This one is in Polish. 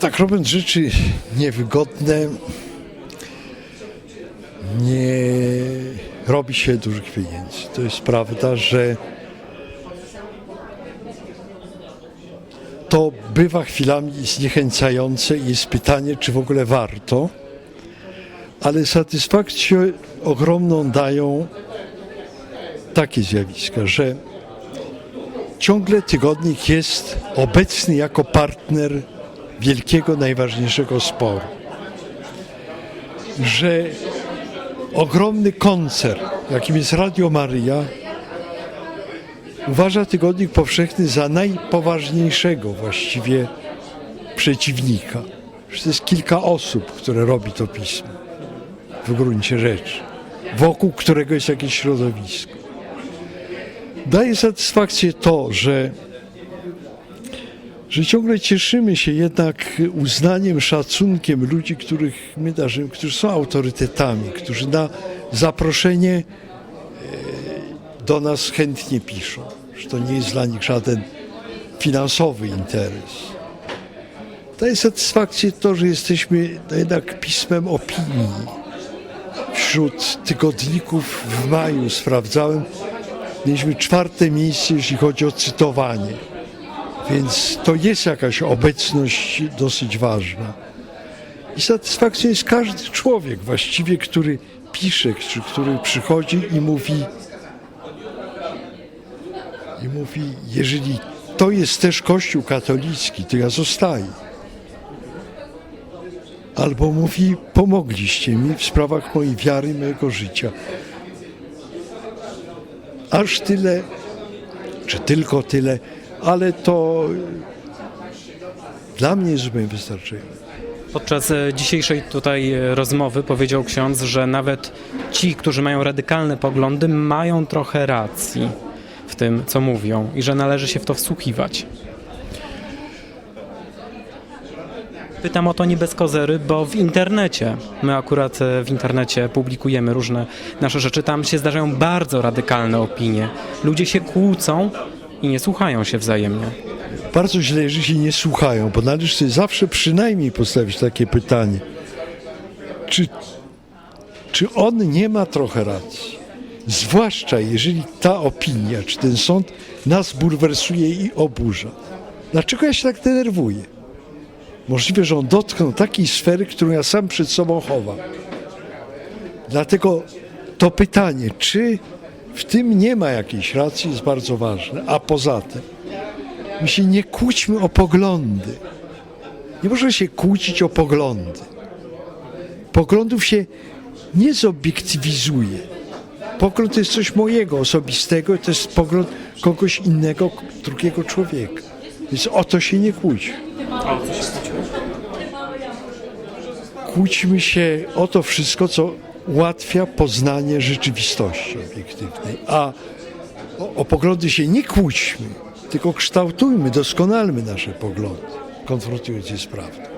tak robiąc rzeczy niewygodne, nie robi się dużych pieniędzy. To jest prawda, że to bywa chwilami zniechęcające i jest pytanie, czy w ogóle warto, ale satysfakcję ogromną dają takie zjawiska, że ciągle tygodnik jest obecny jako partner wielkiego, najważniejszego sporu. Że ogromny koncern, jakim jest Radio Maryja, uważa Tygodnik Powszechny za najpoważniejszego właściwie przeciwnika. To jest kilka osób, które robi to pismo w gruncie rzeczy, wokół którego jest jakieś środowisko. Daje satysfakcję to, że, że ciągle cieszymy się jednak uznaniem, szacunkiem ludzi, których my darzymy, którzy są autorytetami, którzy na zaproszenie e, do nas chętnie piszą. Że to nie jest dla nich żaden finansowy interes. Daje satysfakcję to, że jesteśmy no jednak pismem opinii. Wśród tygodników w maju sprawdzałem, mieliśmy czwarte miejsce, jeśli chodzi o cytowanie. Więc to jest jakaś obecność dosyć ważna. I satysfakcją jest każdy człowiek właściwie, który pisze, czy który przychodzi i mówi, i mówi, jeżeli to jest też Kościół katolicki, to ja zostaję. Albo mówi, pomogliście mi w sprawach mojej wiary, mojego życia. Aż tyle, czy tylko tyle, ale to dla mnie jest zupełnie wystarczające. Podczas e, dzisiejszej tutaj e, rozmowy powiedział ksiądz, że nawet ci, którzy mają radykalne poglądy, mają trochę racji w tym, co mówią i że należy się w to wsłuchiwać. Pytam o to nie bez kozery, bo w internecie, my akurat e, w internecie publikujemy różne nasze rzeczy, tam się zdarzają bardzo radykalne opinie. Ludzie się kłócą i nie słuchają się wzajemnie. Bardzo źle, jeżeli się nie słuchają, bo należy sobie zawsze przynajmniej postawić takie pytanie. Czy, czy on nie ma trochę racji? Zwłaszcza jeżeli ta opinia, czy ten sąd nas bulwersuje i oburza. Dlaczego ja się tak denerwuję? Możliwe, że on dotknął takiej sfery, którą ja sam przed sobą chowam. Dlatego to pytanie, czy w tym nie ma jakiejś racji, jest bardzo ważne. A poza tym, my się nie kłóćmy o poglądy. Nie można się kłócić o poglądy. Poglądów się nie zobiektywizuje. Pogląd to jest coś mojego, osobistego, to jest pogląd kogoś innego, drugiego człowieka. Więc o to się nie kłóci. Kłóćmy się o to wszystko, co ułatwia poznanie rzeczywistości obiektywnej. A o, o poglądy się nie kłóćmy, tylko kształtujmy, doskonalmy nasze poglądy, konfrontując je z prawdą.